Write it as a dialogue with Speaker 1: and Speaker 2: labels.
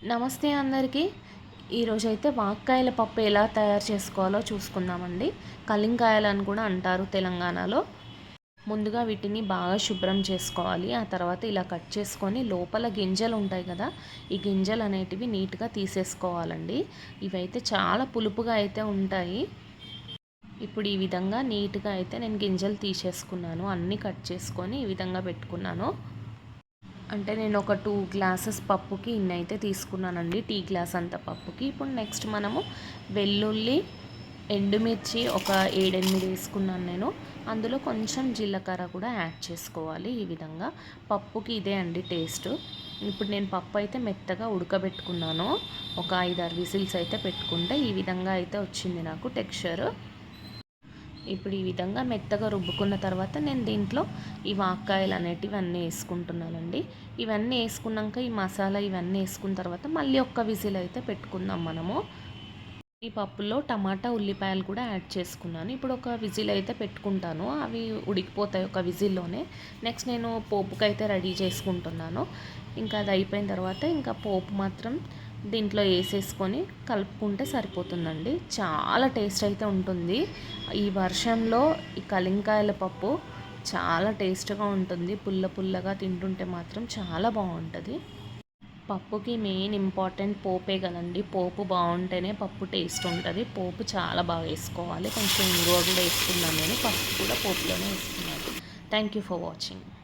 Speaker 1: నమస్తే అందరికీ. ఈరోజైతే వాక్కాయల పప్పు ఎలా తయారు చేసుకోవాలో చూసుకుందామండి. కలింకాయలు అని కూడా అంటారు తెలంగాణలో. ముందుగా వీటిని బాగా శుభ్రం చేసుకోవాలి. ఆ తర్వాత ఇలా కట్ చేసుకొని లోపల గింజలు ఉంటాయి కదా ఈ గింజలు అనేటివి నీట్గా తీసేసుకోవాలండి. ఇవైతే చాలా పులుపుగా అయితే ఉంటాయి. ఇప్పుడు ఈ విధంగా నీట్గా అయితే నేను గింజలు తీసేసుకున్నాను. అన్నీ కట్ చేసుకొని ఈ విధంగా పెట్టుకున్నాను. అంటే నేను ఒక టూ గ్లాసెస్ పప్పుకి ఇన్ని అయితే తీసుకున్నానండి. టీ గ్లాస్ అంత పప్పుకి. ఇప్పుడు నెక్స్ట్ మనము వెల్లుల్లి ఎండుమిర్చి ఒక ఏడెనిమిది వేసుకున్నాను నేను. అందులో కొంచెం జీలకర్ర కూడా యాడ్ చేసుకోవాలి ఈ విధంగా. పప్పుకి ఇదే అండి టేస్ట్. ఇప్పుడు నేను పప్పు అయితే మెత్తగా ఉడకబెట్టుకున్నాను. ఒక ఐదారు విజిల్స్ అయితే పెట్టుకుంటే ఈ విధంగా అయితే వచ్చింది నాకు టెక్స్చర్. ఇప్పుడు ఈ విధంగా మెత్తగా రుబ్బుకున్న తర్వాత నేను దీంట్లో ఈ వాక్కాయలు అనేటివి అన్నీ వేసుకుంటున్నానండి. ఇవన్నీ వేసుకున్నాక ఈ మసాలా ఇవన్నీ వేసుకున్న తర్వాత మళ్ళీ ఒక్క విజిల్ అయితే పెట్టుకుందాం మనము. ఈ పప్పులో టమాటా ఉల్లిపాయలు కూడా యాడ్ చేసుకున్నాను. ఇప్పుడు ఒక విజిల్ అయితే పెట్టుకుంటాను. అవి ఉడికిపోతాయి ఒక విజిల్లోనే. నెక్స్ట్ నేను పోపుకైతే రెడీ చేసుకుంటున్నాను. ఇంకా అది అయిపోయిన తర్వాత ఇంకా పోపు మాత్రం దీంట్లో వేసేసుకొని కలుపుకుంటే సరిపోతుందండి. చాలా టేస్ట్ అయితే ఉంటుంది. ఈ వర్షంలో ఈ కలింకాయల పప్పు చాలా టేస్ట్గా ఉంటుంది. పుల్ల పుల్లగా తింటుంటే మాత్రం చాలా బాగుంటుంది. పప్పుకి మెయిన్ ఇంపార్టెంట్ పోపే కదండి. పోపు బాగుంటేనే పప్పు టేస్ట్ ఉంటుంది. పోపు చాలా బాగా వేసుకోవాలి. కొంచెం ఇంగువ కూడా వేసుకున్నాను నేను. పప్పు కూడా పోపులోనే వేసుకున్నాను. Thank you for watching